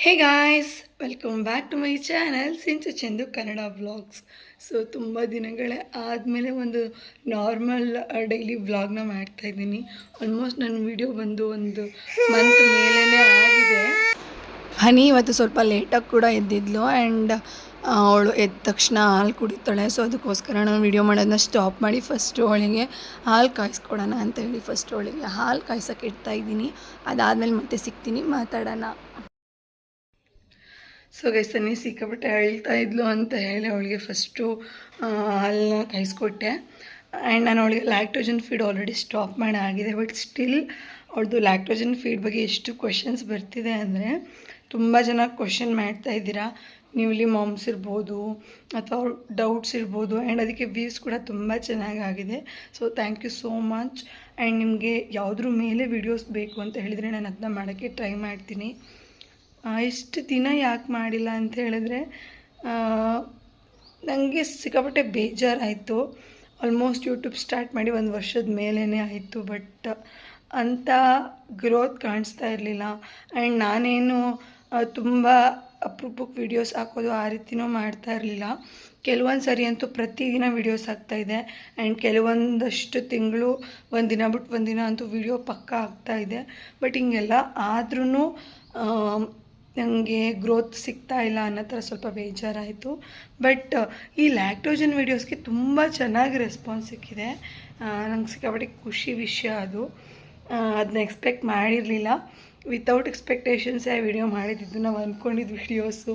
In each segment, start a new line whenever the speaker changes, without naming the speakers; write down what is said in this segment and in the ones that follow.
Hey guys welcome back to my channel Sincha Chandu Kannada vlogs so ತುಂಬ ದಿನಗಳೇ ಆದಮೇಲೆ ಒಂದು ನಾರ್ಮಲ್ ಡೈಲಿ ವ್ಲಾಗ್ನ ಮಾಡ್ತಾಯಿದ್ದೀನಿ ಆಲ್ಮೋಸ್ಟ್ ನನ್ನ ವಿಡಿಯೋ ಬಂದು ಒಂದು ಮಂತ್ ಮೇಲೇ ಆಗಿದೆ ಹನಿ ಇವತ್ತು ಸ್ವಲ್ಪ ಲೇಟಾಗಿ ಕೂಡ ಎದ್ದಿದ್ಲು ಆ್ಯಂಡ್ ಅವಳು ಎದ್ದ ತಕ್ಷಣ ಹಾಲು ಕುಡಿತಾಳೆ ಸೊ ಅದಕ್ಕೋಸ್ಕರ ನಾನು ವಿಡಿಯೋ ಮಾಡೋದನ್ನ ಸ್ಟಾಪ್ ಮಾಡಿ ಫಸ್ಟು ಅವಳಿಗೆ ಹಾಲು ಕಾಯಿಸ್ಕೊಡೋಣ ಅಂತ ಹೇಳಿ ಫಸ್ಟ್ ಅವಳಿಗೆ ಹಾಲು ಕಾಯಿಸೋಕೆ ಇಡ್ತಾ ಇದ್ದೀನಿ ಅದಾದಮೇಲೆ ಮತ್ತೆ ಸಿಗ್ತೀನಿ ಮಾತಾಡೋಣ ಸೊ ಗೈಸನ್ನಿ ಸಿಕ್ಕಾಪಟ್ಟೆ ಅಳ್ತಾ ಇದ್ಲು ಅಂತ ಹೇಳಿ ಅವಳಿಗೆ ಫಸ್ಟು ಹಾಲನ್ನ ಕಾಯಿಸ್ಕೊಟ್ಟೆ ಆ್ಯಂಡ್ ನಾನು ಅವಳಿಗೆ ಲ್ಯಾಕ್ಟೋಜನ್ ಫೀಡ್ ಆಲ್ರೆಡಿ ಸ್ಟಾಪ್ ಮಾಡಿ ಆಗಿದೆ. ಬಟ್ ಸ್ಟಿಲ್ ಅವ್ಳದ್ದು ಲ್ಯಾಕ್ಟೋಜನ್ ಫೀಡ್ ಬಗ್ಗೆ ಎಷ್ಟು ಕ್ವೆಶನ್ಸ್ ಬರ್ತಿದೆ ಅಂದರೆ ತುಂಬ ಜನ ಕ್ವಶನ್ ಮಾಡ್ತಾ ಇದ್ದೀರಾ. ನ್ಯೂಲಿ ಮಾಮ್ಸ್ ಇರ್ಬೋದು ಅಥವಾ ಅವ್ರ ಡೌಟ್ಸ್ ಇರ್ಬೋದು. ಆ್ಯಂಡ್ ಅದಕ್ಕೆ ವ್ಯೂಸ್ ಕೂಡ ತುಂಬ ಚೆನ್ನಾಗಾಗಿದೆ. So thank you so much and ನಿಮಗೆ ಯಾವುದ್ರ ಮೇಲೆ ವೀಡಿಯೋಸ್ ಬೇಕು ಅಂತ ಹೇಳಿದರೆ ನಾನು ಅದನ್ನ ಮಾಡೋಕ್ಕೆ ಟ್ರೈ ಮಾಡ್ತೀನಿ. ಇಷ್ಟು ದಿನ ಯಾಕೆ ಮಾಡಿಲ್ಲ ಅಂತ ಹೇಳಿದ್ರೆ ನನಗೆ ಸಿಕ್ಕಾಪಟ್ಟೆ ಬೇಜಾರಾಯಿತು. ಆಲ್ಮೋಸ್ಟ್ ಯೂಟ್ಯೂಬ್ ಸ್ಟಾರ್ಟ್ ಮಾಡಿ ಒಂದು ವರ್ಷದ ಮೇಲೇ ಆಯಿತು ಬಟ್ ಅಂಥ ಗ್ರೋತ್ ಕಾಣಿಸ್ತಾ ಇರಲಿಲ್ಲ. ಆ್ಯಂಡ್ ನಾನೇನು ತುಂಬ ಅಪ್ರೂಪಕ್ಕೆ ವೀಡಿಯೋಸ್ ಹಾಕೋದು ಆ ರೀತಿನೂ ಮಾಡ್ತಾ ಇರಲಿಲ್ಲ. ಕೆಲವೊಂದು ಸರಿ ಅಂತೂ ಪ್ರತಿದಿನ ವೀಡಿಯೋಸ್ ಆಗ್ತಾಯಿದೆ ಆ್ಯಂಡ್ ಕೆಲವೊಂದಷ್ಟು ತಿಂಗಳು ಒಂದಿನ ದಿನ ಬಿಟ್ಟು ಒಂದಿನ ದಿನ ಅಂತೂ ವೀಡಿಯೋ ಪಕ್ಕ ಆಗ್ತಾಯಿದೆ ಬಟ್ ಹಿಂಗೆಲ್ಲ ಆದ್ರೂ ನನಗೆ ಗ್ರೋತ್ ಸಿಗ್ತಾ ಇಲ್ಲ ಅನ್ನೋ ಥರ ಸ್ವಲ್ಪ ಬೇಜಾರಾಯಿತು. ಬಟ್ ಈ ಲ್ಯಾಕ್ಟೋಜನ್ ವೀಡಿಯೋಸ್ಗೆ ತುಂಬ ಚೆನ್ನಾಗಿ ರೆಸ್ಪಾನ್ಸ್ ಸಿಕ್ಕಿದೆ. ನಂಗೆ ಸಿಕ್ಕಾಪಟ್ಟೆ ಖುಷಿ ವಿಷಯ ಅದು. ಅದನ್ನ ಎಕ್ಸ್ಪೆಕ್ಟ್ ಮಾಡಿರಲಿಲ್ಲ. ವಿತೌಟ್ ಎಕ್ಸ್ಪೆಕ್ಟೇಷನ್ಸೇ ವಿಡಿಯೋ ಮಾಡಿದ್ದು. ನಾವು ಅಂದ್ಕೊಂಡಿದ್ದು ವಿಡಿಯೋಸು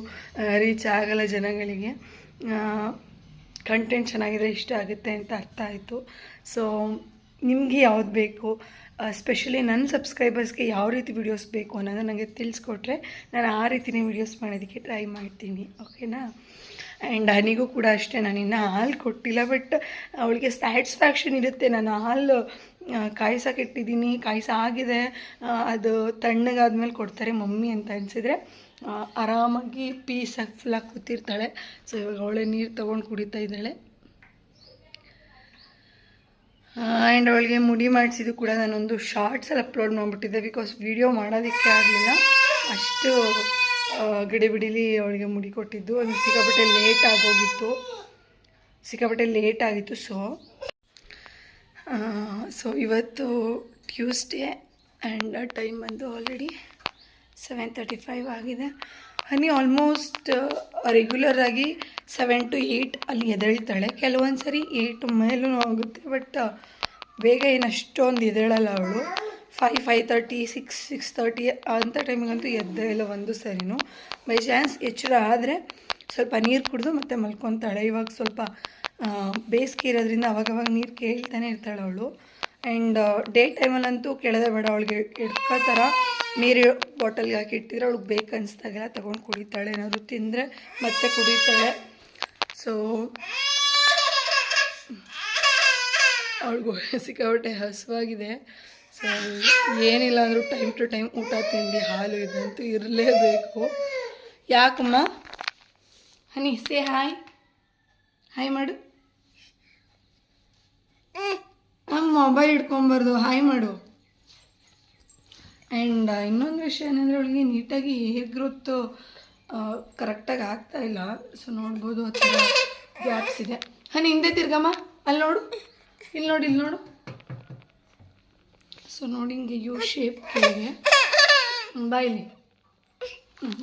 ರೀಚ್ ಆಗಲ್ಲ ಜನಗಳಿಗೆ. ಕಂಟೆಂಟ್ ಚೆನ್ನಾಗಿದ್ರೆ ಇಷ್ಟ ಆಗುತ್ತೆ ಅಂತ ಅರ್ಥ ಆಯಿತು. ಸೊ ನಿಮಗೆ ಯಾವ್ದು ಬೇಕು? ಸ್ಪೆಷಲಿ ನನ್ನ ಸಬ್ಸ್ಕ್ರೈಬರ್ಸ್ಗೆ ಯಾವ ರೀತಿ ವೀಡಿಯೋಸ್ ಬೇಕು ಅನ್ನೋದು ನನಗೆ ತಿಳಿಸ್ಕೊಟ್ರೆ ನಾನು ಆ ರೀತಿನೇ ವೀಡಿಯೋಸ್ ಮಾಡೋದಕ್ಕೆ ಟ್ರೈ ಮಾಡ್ತೀನಿ ಓಕೆನಾ ಆ್ಯಂಡ್ ಹನಿಗೂ ಕೂಡ ಅಷ್ಟೇ, ನಾನು ಇನ್ನೂ ಹಾಲು ಕೊಟ್ಟಿಲ್ಲ ಬಟ್ ಅವಳಿಗೆ ಸ್ಯಾಟಿಸ್ಫ್ಯಾಕ್ಷನ್ ಇರುತ್ತೆ. ನಾನು ಹಾಲು ಕಾಯ್ಸೋಕೆ ಇಟ್ಟಿದ್ದೀನಿ ಕಾಯಿಸ ಆಗಿದೆ. ಅದು ತಣ್ಣಗಾದ್ಮೇಲೆ ಕೊಡ್ತಾರೆ ಮಮ್ಮಿ ಅಂತ ಅನಿಸಿದ್ರೆ ಆರಾಮಾಗಿ ಪೀಸಾಗಿ ಫುಲ್ಲಾಗಿ ಕೂತಿರ್ತಾಳೆ. ಸೊ ಇವಾಗ ಅವಳೆ ನೀರು ತೊಗೊಂಡು ಕುಡಿತಾ ಇದ್ದಾಳೆ. ಆ್ಯಂಡ್ ಅವಳಿಗೆ ಮುಡಿ ಮಾಡಿಸಿದ್ದು ಕೂಡ ನಾನೊಂದು ಶಾರ್ಟ್ಸಲ್ಲಿ ಅಪ್ಲೋಡ್ ಮಾಡಿಬಿಟ್ಟಿದ್ದೆ ಬಿಕಾಸ್ ವಿಡಿಯೋ ಮಾಡೋದಕ್ಕೆ ಆಗಲಿಲ್ಲ. ಅಷ್ಟು ಗಡಿಬಿಡಿಲಿ ಅವಳಿಗೆ ಮುಡಿ ಕೊಟ್ಟಿದ್ದು. ಅದು ಸಿಕ್ಕಾಪಟ್ಟೆ ಲೇಟ್ ಆಗೋಗಿತ್ತು. ಸಿಕ್ಕಾಪಟ್ಟೆ ಲೇಟ್ ಆಗಿತ್ತು ಸೊ ಸೊ ಇವತ್ತು ಟ್ಯೂಸ್ಡೇ ಆ್ಯಂಡ್ ಟೈಮ್ ಬಂದು ಆಲ್ರೆಡಿ ಸೆವೆನ್ ತರ್ಟಿ ಫೈವ್ ಆಗಿದೆ ಹನಿ ಆಲ್ಮೋಸ್ಟ್ ರೆಗ್ಯುಲರ್ ಆಗಿ ಸೆವೆನ್ ಟು ಏಯ್ಟ್ ಅಲ್ಲಿ ಎದ್ದೇಳ್ತಾಳೆ. ಕೆಲವೊಂದು ಸರಿ ಏಯ್ಟ್ ಮೇಲೂ ಆಗುತ್ತೆ ಬಟ್ ಬೇಗ ಏನು ಅಷ್ಟೊಂದು ಅವಳು. Five five thirty six six thirty ಅಂಥ ಟೈಮಿಗಂತೂ ಎದ್ದೇ ಇಲ್ಲ ಒಂದು ಸರಿನೂ. ಬೈ ಚಾನ್ಸ್ ಎಚ್ಚರ ಆದರೆ ಸ್ವಲ್ಪ ನೀರು ಕುಡಿದು ಮತ್ತೆ ಮಲ್ಕೊತಾಳೆ. ಇವಾಗ ಸ್ವಲ್ಪ ಬೇಸಿಗೆ ಇರೋದ್ರಿಂದ ಅವಾಗವಾಗ ನೀರು ಕೇಳ್ತಾನೆ ಇರ್ತಾಳೆ ಅವಳು. ಆ್ಯಂಡ್ ಡೇ ಟೈಮಲ್ಲಂತೂ ಕೇಳದೆ ಬೇಡ. ಅವಳಿಗೆ ಇಡ್ಕೋ ಥರ ನೀರು ಬಾಟಲ್ಗೆ ಹಾಕಿ ಇಟ್ಟಿದ್ರೆ ಅವಳಿಗೆ ಬೇಕು ಅನಿಸ್ದಾಗೆಲ್ಲ ತೊಗೊಂಡು ಕುಡಿತಾಳೆ. ಏನಾದರೂ ತಿಂದರೆ ಮತ್ತೆ ಕುಡಿತಾಳೆ. ಸೊ ಅವಳಿಗೂ ಸಿಕ್ಕಾಪಟ್ಟೆ ಹಸುವಾಗಿದೆ. ಸೊ, ಏನಿಲ್ಲ ಅಂದರೂ ಟೈಮ್ ಟು ಟೈಮ್ ಊಟ ತಿಂಡಿ, ಹಾಲು ಇದಂತೂ ಇರಲೇಬೇಕು. ಯಾಕಮ್ಮ? ಹನಿ ಸೇ ಹಾಯ್ ಹಾಯ್ ಮಾಡು. ನಮ್ಮ ಮೊಬೈಲ್ ಇಟ್ಕೊಂಬಾರ್ದು ಹಾಯ್ ಮಾಡು. ಆ್ಯಂಡ್ ಇನ್ನೊಂದು ವಿಷಯ ಏನಂದರೆ, ಅವಳಿಗೆ ನೀಟಾಗಿ ಹೇಗಿರುತ್ತೋ ಗ್ರೋತು ಕರೆಕ್ಟಾಗಿ ಆಗ್ತಾ ಇಲ್ಲ. ಸೊ ನೋಡ್ಬೋದು ಆ ಥರ ಗ್ಯಾಪ್ಸ್ ಇದೆ. ಹನಿ, ಹಿಂದೆ ತಿರ್ಗಮ್ಮ. ಅಲ್ಲಿ ನೋಡು. ಇಲ್ಲಿ ನೋಡಿ, ಇಲ್ಲಿ ನೋಡು. ಸೊ ನೋಡಿ ಹಿಂಗೆ ಯು ಶೇಪ್ ಕೆಳಗೆ ಬಾಯಿಲಿ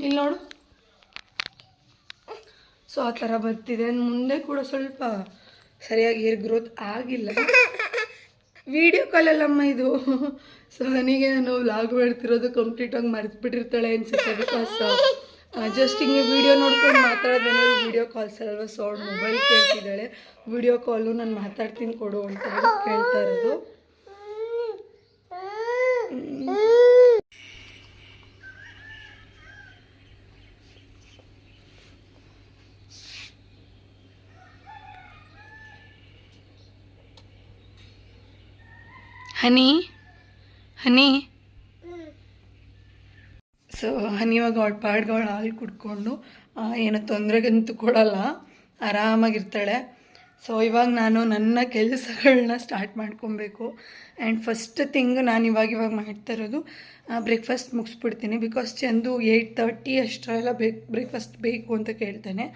ಇಲ್ಲಿ. ನೋಡು. ಸೊ ಆ ಥರ ಬರ್ತಿದೆ. ಮುಂದೆ ಕೂಡ ಸ್ವಲ್ಪ ಸರಿಯಾಗಿ ಏರ್ ಗ್ರೋತ್ ಆಗಿಲ್ಲ. ವಿಡಿಯೋ ಕಾಲಲ್ಲಮ್ಮ ಇದು. ಸೊ ನನಗೆ ನಾನು ವ್ಲಾಗ್ ಮಾಡ್ತಿರೋದು ಕಂಪ್ಲೀಟಾಗಿ ಮರೆತುಬಿಟ್ಟಿರ್ತಾಳೆ ಅನ್ಸುತ್ತೆ ಬಿಕಾಸ್ ಜಸ್ಟ್ ಹಿಂಗೆ ವಿಡಿಯೋ ನೋಡ್ಕೊಂಡು ಮಾತಾಡೋದೇನೋ ವಿಡಿಯೋ ಕಾಲ್ಸ್ ಅಲ್ವ ಸೊ ಅವ್ಳು ಮೊಬೈಲ್ ಕೇಳ್ತಿದ್ದಾಳೆ ವಿಡಿಯೋ ಕಾಲು ನಾನು ಮಾತಾಡ್ತೀನಿ ಕೊಡು ಅಂತ ಕೇಳ್ತಾ ಇರೋದು. ಹನಿ ಹನಿ. ಸೊ ಹನಿ ಇವಾಗ ಅವಳ ಪಾಡ್ಗೆ ಅವಳು ಹಾಲು ಕುಡ್ಕೊಂಡು ಏನು ತೊಂದರೆಗಂತೂ ಕೊಡಲ್ಲ, ಆರಾಮಾಗಿರ್ತಾಳೆ. ಸೊ, ಇವಾಗ ನಾನು ನನ್ನ ಕೆಲಸಗಳನ್ನ ಸ್ಟಾರ್ಟ್ ಮಾಡ್ಕೊಬೇಕು. ಆ್ಯಂಡ್ ಫಸ್ಟ್ ಥಿಂಗ್ ನಾನು ಇವಾಗ ಇವಾಗ ಮಾಡ್ತಾ ಇರೋದು ಬ್ರೇಕ್ಫಾಸ್ಟ್ ಮುಗಿಸ್ಬಿಡ್ತೀನಿ. ಬಿಕಾಸ್ ಚಂದು ಏಯ್ಟ್ ತರ್ಟಿ ಅಷ್ಟರೆಲ್ಲ ಬೇಕ್ ಬ್ರೇಕ್ಫಾಸ್ಟ್ ಬೇಕು ಅಂತ ಕೇಳ್ತಾನೆ.